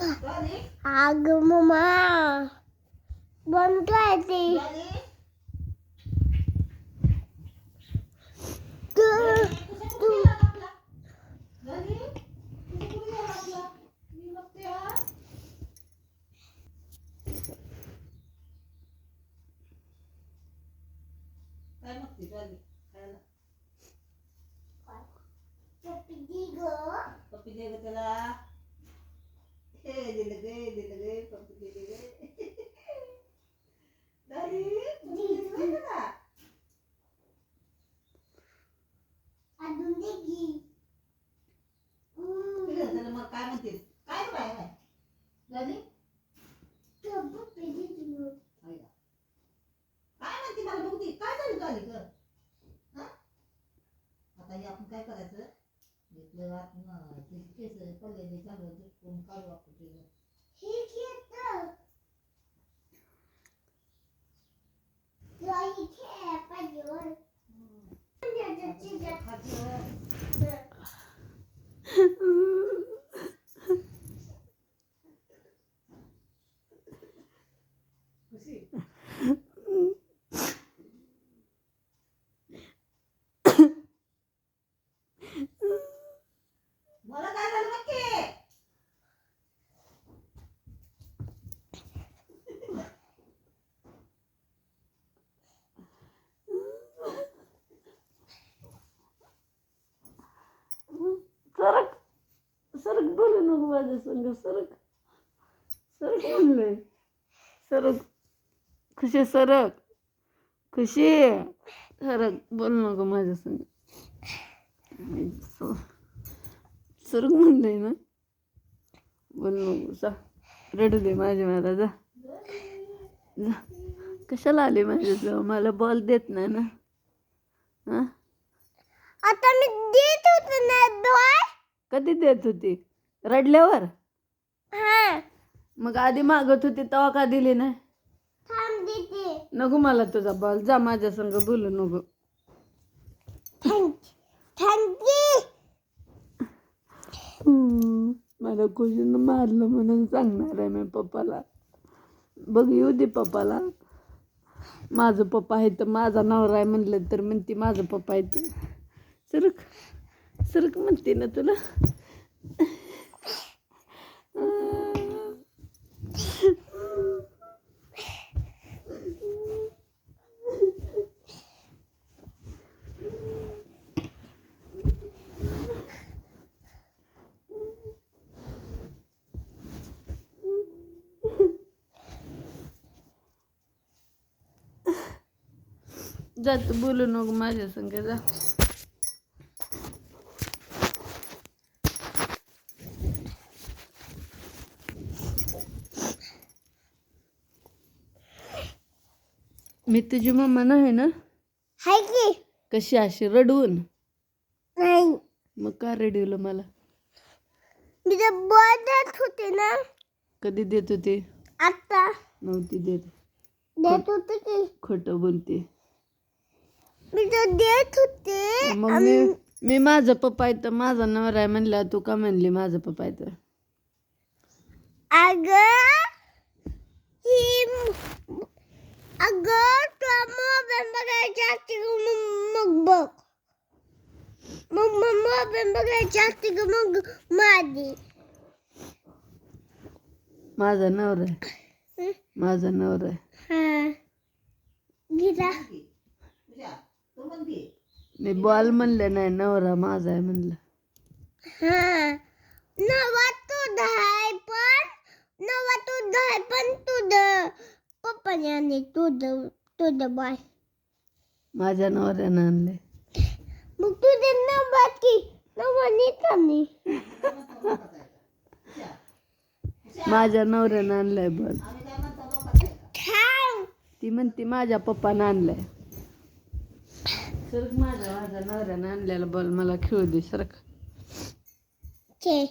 झाली अग मम्मा बंद काय ते झाली तू कुठे गेला आपला झाली कुठे गेला आपला मी बघते हा. काय मग काय म्हणते? काय बाय काय म्हणते? मला बघती काय झालं? झाली? ग Sí. नको माझ्या संग सरक. सरक म्हणलंय सरक. खुशी सरक. खुशी. सरक. बोलू नको माझ्या संग. सरक म्हणलंय ना. बोलू नको जा. रडू दे माझ्या मला जा. जा. कशाला आली माझ्याजवळ? मला बॉल देत नाही ना. हां? आता मी देत होते ना बॉल कधी देत होती? रडल्यावर? हा. मग आधी मागत होती तेव्हा का दिली नाही? थांब देते नको मला तुझा बॉल जा माझ्या संग बोलू नको. थँक मला खुशीनं मारलं म्हणून सांगणार आहे मी पप्पाला. बघ येऊ दे पप्पाला. माझं पप्पा आहे तर माझा नवरा आहे म्हणलं तर म्हणते माझं पप्पा आहे तर. सरक सरक म्हणते ना तुला. जा तू बोलू नको माझ्या संग जा. मी तुझी मम्मा नाही ना? हाय की. कशी अशी रडवून नाही. मग का रडवलं मला? मी तर बॉल देत होते ना. कधी देत होते? आता. नव्हती देत. देत होते की. खोटं बोलते. तर देत होते मग मी मी माझं पप्पा आहे तर माझा नवरा आहे म्हणला तू का म्हणली माझं पप्पा आहे तर अग ही अग तो मोबाईल असते ग मग मग बघ. मग मग मोबाईल असते ग मग माझी. माझा नवरा आहे. माझा नवरा आहे. हा. गिरा. मी बॉल म्हणलं नाही नवरा माझा आहे म्हणलं हा नवा तुझा आहे पण नवा तुझा आहे पण तुझं पप्पाने आणि तुझं तुझं बाय माझ्या नवऱ्यानं आणले मग तुझे नंबर की नंबर नाही माझ्या नवऱ्यानं आणलाय बॉल। ती म्हणते माझ्या पप्पानं आणलाय सरक माझ्या माझ्या नवऱ्यानं आणलेला बॉल मला खेळू दे सरक Okay.